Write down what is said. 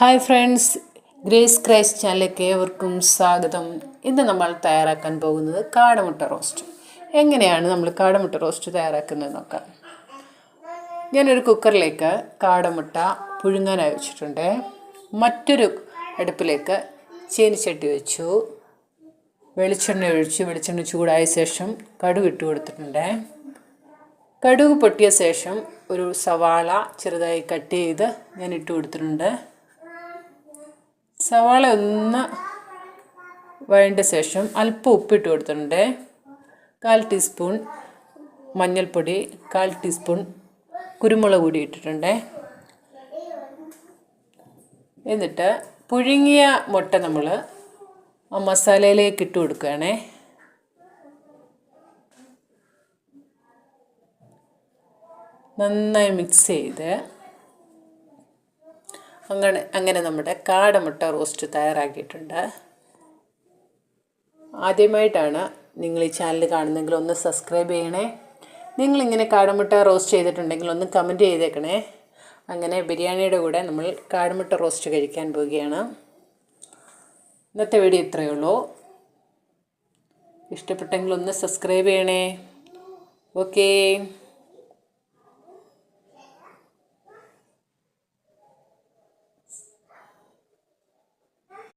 Hi friends grace Christ ചാനലിലേക്ക് ഏവർക്കും സ്വാഗതം. ഇന്ന് നമ്മൾ തയ്യാറാക്കാൻ പോകുന്നത് കാടമുട്ട റോസ്റ്റ്. എങ്ങനെയാണ് നമ്മൾ കാടമുട്ട റോസ്റ്റ് തയ്യാറാക്കുന്നത് നോക്കാം. ഞാനൊരു കുക്കറിലേക്ക് കാടമുട്ട പുഴുങ്ങാനായി വെച്ചിട്ടുണ്ട്. മറ്റൊരു അടുപ്പിലേക്ക് ചേനിച്ചട്ടി വെച്ചു. വെളിച്ചെണ്ണ ഒഴിച്ചു വെളിച്ചെണ്ണ ചൂടായ ശേഷം കടുക് ഇട്ട് കൊടുത്തിട്ടുണ്ട്. കടുക് പൊട്ടിയ ശേഷം ഒരു സവാള ചെറുതായി കട്ട് ചെയ്ത് ഞാൻ ഇട്ട് കൊടുത്തിട്ടുണ്ട്. സവാള ഒന്ന് വഴണ്ട ശേഷം അല്പം ഉപ്പിട്ട് കൊടുത്തിട്ടുണ്ട്. കാൽ ടീസ്പൂൺ മഞ്ഞൾപ്പൊടി കാൽ ടീസ്പൂൺ കുരുമുളക് പൊടി ഇട്ടിട്ടുണ്ട്. എന്നിട്ട് പുഴുങ്ങിയ മുട്ട നമ്മൾ ആ മസാലയിലേക്ക് ഇട്ട് കൊടുക്കുകയാണേ. നന്നായി മിക്സ് ചെയ്ത് അങ്ങനെ അങ്ങനെ നമ്മുടെ കാടമുട്ട റോസ്റ്റ് തയ്യാറാക്കിയിട്ടുണ്ട്. ആദ്യമായിട്ടാണ് നിങ്ങൾ ഈ ചാനൽ കാണുന്നെങ്കിൽ ഒന്ന് സബ്സ്ക്രൈബ് ചെയ്യണേ. നിങ്ങളിങ്ങനെ കാടമുട്ട റോസ്റ്റ് ചെയ്തിട്ടുണ്ടെങ്കിൽ ഒന്ന് കമന്റ് ചെയ്തേക്കണേ. അങ്ങനെ ബിരിയാണിയുടെ കൂടെ നമ്മൾ കാടമുട്ട റോസ്റ്റ് കഴിക്കാൻ പോവുകയാണ്. ഇന്നത്തെ വീഡിയോ ഇത്രയേ ഉള്ളൂ. ഇഷ്ടപ്പെട്ടെങ്കിൽ ഒന്ന് സബ്സ്ക്രൈബ് ചെയ്യണേ. ഓക്കേ.